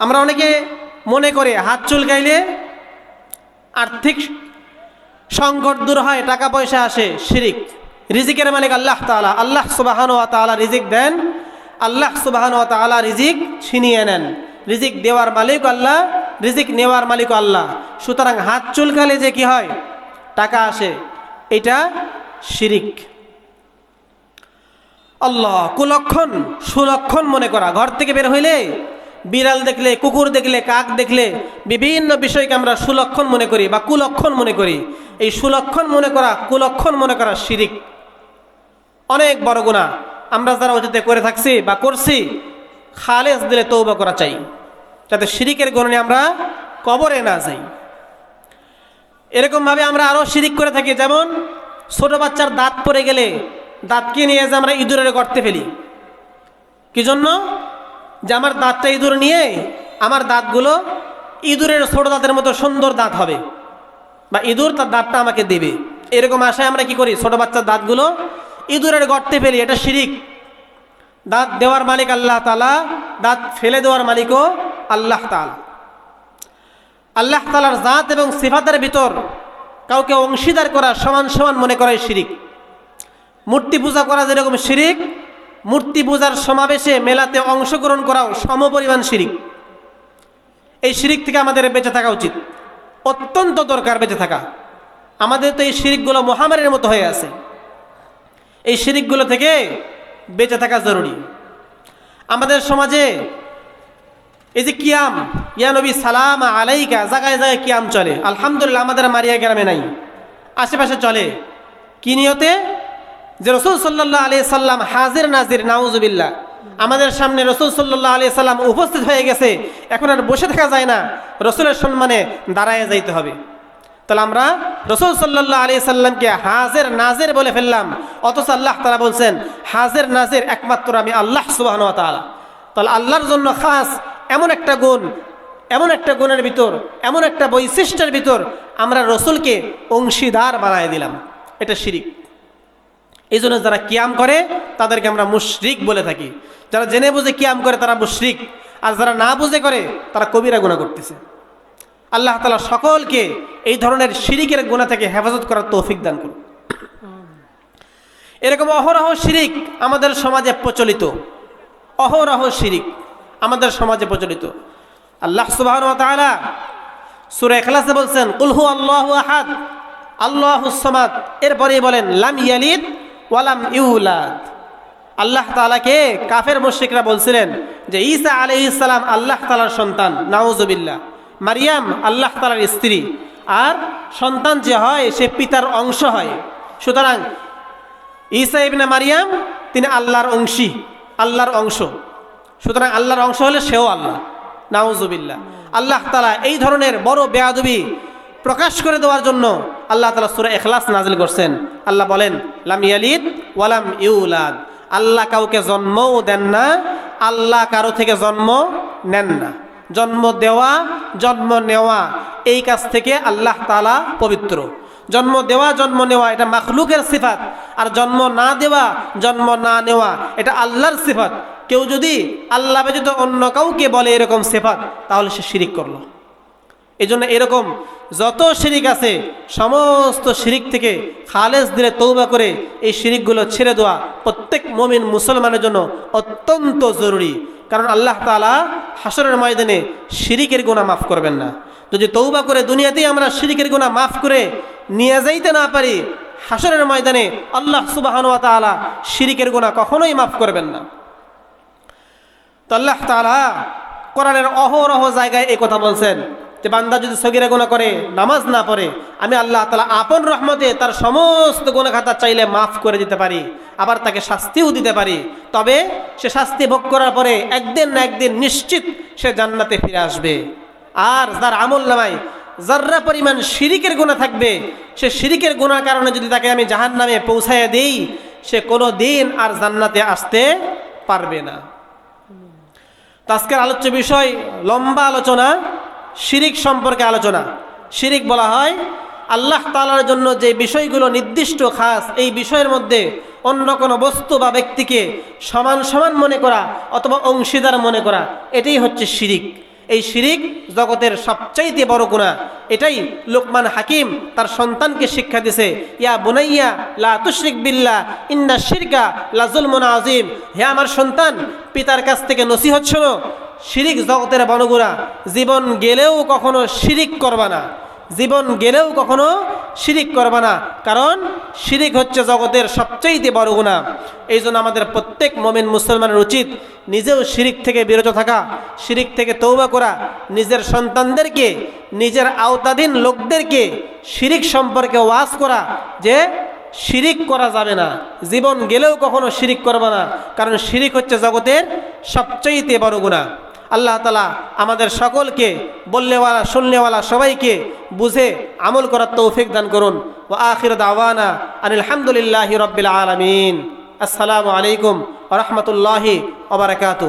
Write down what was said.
আমরা অনেকে মনে করে হাত চুলকাইলে আর্থিক সংকট দূর হয়, টাকা পয়সা আসে, শিরিক। রিজিকের মালিক আল্লাহ তাআলা। আল্লাহ সুবাহান ওয়া তাআলা রিজিক দেন। আল্লাহ সুবাহান ওয়া তাআলা রিজিক ছিনিয়ে নেন। রিজিক দেওয়ার মালিক আল্লাহ, রিজিক নেওয়ার মালিক আল্লাহ। সুতরাং হাত চুলকালে যে কি হয়? টাকা আসে। এটা শিরিক। আল্লাহ কুলক্ষণ সুলক্ষণ মনে করা। ঘর থেকে বের হইলে বিড়াল দেখলে, কুকুর দেখলে, কাক দেখলে বিভিন্ন বিষয়কে আমরা সুলক্ষণ মনে করি বা কুলক্ষণ মনে করি। এই সুলক্ষণ মনে করা, কুলক্ষণ মনে করা শিরিক। অনেক বড় গুণা আমরা যারা অতীতে করে থাকছি বা করছি, খালেস দিলে তৌবা করা চাই। যাতে শিরিকের গণনে আমরা কবরে না যাই। এরকমভাবে আমরা আরও শিরিক করে থাকি। যেমন, ছোট বাচ্চার দাঁত পড়ে গেলে দাঁতকে নিয়ে যে আমরা ইঁদুরের গর্তে ফেলি। কি জন্য? যে আমার দাঁতটা ইঁদুর নিয়ে আমার দাঁতগুলো ইঁদুরের ছোট দাঁতের মতো সুন্দর দাঁত হবে। বা ইঁদুর তার দাঁতটা আমাকে দেবে। এরকম আশায় আমরা কি করি? ছোট বাচ্চার দাঁতগুলো ইঁদুরের গর্তে ফেলি। এটা শিরিক। দাঁত দেওয়ার মালিক আল্লাহ তালা দাঁত ফেলে দেওয়ার মালিকও আল্লাহ তালা আল্লাহ তালার জাত এবং সিফাতের ভিতর কাউকে অংশীদার করা সমান সমান মনে করাই শিরিক। মূর্তি পূজা করা যেরকম শিরিক মূর্তি পূজার সমাবেশে মেলাতে অংশগ্রহণ করাও সমপরিমাণ শিরিক। এই শিরিক থেকে আমাদের বেঁচে থাকা উচিত। অত্যন্ত দরকার বেঁচে থাকা। আমাদের তো এই শিরিকগুলো মহামারীর মতো হয়ে আছে। এই শিরিকগুলো থেকে বেঁচে থাকা জরুরি। আমাদের সমাজে এই যে কিয়াম, ইয়া নবী সালাম আলাইকা জায়গায় জায়গায় কিয়াম চলে। আলহামদুলিল্লাহ, আমাদের মারিয়া গ্রামে নাই। আশেপাশে চলে। কি নিয়তে? যে রসুল সাল্লাহ আলি সাল্লাম হাজির নাজির নাউজুবিল্লা আমাদের সামনে রসুল সাল্লাহ আলি সাল্লাম উপস্থিত হয়ে গেছে, এখন আর বসে থাকা যায় না। রসুলের সম্মানে দাঁড়ায় যাইতে হবে। তাহলে আমরা রসুল সাল্লাহ আলি সাল্লামকে হাজের নাজের বলে ফেললাম। অথচ আল্লাহ তারা বলছেন, হাজের নাজের একমাত্র আমি আল্লাহ সুবাহ তালা তাহলে আল্লাহর জন্য খাস এমন একটা গুণ, এমন একটা গুণের ভিতর, এমন একটা বৈশিষ্ট্যের ভিতর আমরা রসুলকে অংশীদার বানায় দিলাম। এটা শিরিক। এই জন্য যারা কিয়াম করে, তাদেরকে আমরা মুশরিক বলে থাকি। যারা জেনে বুঝে কিয়াম করে, তারা মুশরিক। আর যারা না বুঝে করে, তারা কবিরা গুণা করতেছে। আল্লাহ তালা সকলকে এই ধরনের শিরিকের গুণা থেকে হেফাজত করার তৌফিক দান করুন। এরকম অহরহ শিরিক আমাদের সমাজে প্রচলিত। অহরহ শিরিক আমাদের সমাজে প্রচলিত। আল্লাহ সুবাহ সুরে এখলাসে বলছেন উলহু আল্লাহ আহাদ, আল্লাহ সমাদ। এরপরে বলেন, লাম ইয়ালিদ ওয়ালাম ইউলাদ। আল্লাহ তালাকে কাফের মুশ্রিকরা বলছিলেন যে, ঈসা আলি ইসালাম আল্লাহ তালার সন্তান নাউজবিল্লা মারিয়াম আল্লাহ তালার স্ত্রী, আর সন্তান যে হয়, সে পিতার অংশ হয়। সুতরাং ঈসা ইবনে মারিয়াম, তিনি আল্লাহর অংশী, আল্লাহর অংশ। সুতরাং আল্লাহর অংশ হলে সেও আল্লাহ নাউজুবিল্লা আল্লাহ তালা এই ধরনের বড় বেয়াদবি প্রকাশ করে দেওয়ার জন্য আল্লাহ তালা সুরা এখলাস নাজিল করছেন। আল্লাহ বলেন, লাম ইয়ালিদ ওয়ালাম ইউলাদ। আল্লাহ কাউকে জন্মও দেন না, আল্লাহ কারও থেকে জন্ম নেন না। জন্ম দেওয়া, জন্ম নেওয়া, এই কাজ থেকে আল্লাহ তালা পবিত্র। জন্ম দেওয়া, জন্ম নেওয়া, এটা মাখলুকের সিফাত। আর জন্ম না দেওয়া, জন্ম না নেওয়া, এটা আল্লাহর সিফাত। কেউ যদি আল্লাহ ব্যতীত অন্য কাউকে বলে এরকম সিফাত, তাহলে সে শিরিক করল। এই জন্য এরকম যত শিরিক আছে, সমস্ত শিরিক থেকে খালেজ দিলে তৌবা করে এই শিরিকগুলো ছেড়ে দেওয়া প্রত্যেক মমিন মুসলমানের জন্য অত্যন্ত জরুরি। কারণ আল্লাহ তালা হাসরের ময়দানে শিরিকের গুণা মাফ করবেন না। যদি তৌবা করে দুনিয়াতেই আমরা শিরিকের গুণা মাফ করে নিয়ে যাইতে না পারি হাসরের ময়দানে আল্লাহ সুবাহানুয়া তালা শিরিকের গুণা কখনোই মাফ করবেন না। তো আল্লাহ তালা কোরআনের অহরহ জায়গায় এই কথা বলছেন। যে বান্দা যদি সগিরা গুণা করে, নামাজ না পড়ে, আমি আল্লাহ তালা আপন রহমতে তার সমস্ত গুণা খাতা চাইলে মাফ করে দিতে পারি, আবার তাকে শাস্তিও দিতে পারি। তবে সে শাস্তি ভোগ করার পরে একদিন না একদিন নিশ্চিত সে জান্নাতে ফিরে আসবে। আর যার আমল নামায় যার্রা পরিমাণ শিরিকের গুণা থাকবে, সে শিরিকের গুণার কারণে যদি তাকে আমি জাহান নামে পৌঁছাইয়া দিই, সে কোনো দিন আর জান্নাতে আসতে পারবে না। আজকের আলোচ্য বিষয় লম্বা আলোচনা। শিরিক সম্পর্কে আলোচনা। শিরিক বলা হয়, আল্লাহ তালার জন্য যে বিষয়গুলো নির্দিষ্ট, খাস, এই বিষয়ের মধ্যে অন্য কোনো বস্তু বা ব্যক্তিকে সমান সমান মনে করা অথবা অংশীদার মনে করা, এটাই হচ্ছে শিরিক। এই শিরিক জগতের সবচাইতে বড় গুণা এটাই লোকমান হাকিম তার সন্তানকে শিক্ষা দিছে, ইয়া বুনাইয়া, লা তুশরিক বিল্লা ইন্না শিরকা লাজুল মোনা আজিম হে আমার সন্তান, পিতার কাছ থেকে নসিহত শোনো। শিরিক জগতের বনগুণা জীবন গেলেও কখনো শিরিক করবা না। জীবন গেলেও কখনো শিরিক করবে না। কারণ শিরিক হচ্ছে জগতের সবচাইতে বড় গুণা। এই জন্য আমাদের প্রত্যেক মমিন মুসলমানের উচিত নিজেও শিরিক থেকে বিরত থাকা, শিরিক থেকে তৌবা করা, নিজের সন্তানদেরকে, নিজের আওতাধীন লোকদেরকে শিরিক সম্পর্কে ওয়াজ করা, যে শিরিক করা যাবে না। জীবন গেলেও কখনো শিরিক করবে না। কারণ শিরিক হচ্ছে জগতের সবচাইতে বড় গুণা। আল্লাহ তালা আমাদের সকলকে বললেওয়ালা শুনলেওয়ালা সবাইকে বুঝে আমল করার তৌফিক দান করুন। ও আখির দাওয়ানা আনিলহামদুলিল্লাহ রবিল আলমিন। আসসালামু আলাইকুম রহমতুল্লাহি ওবরাকাতু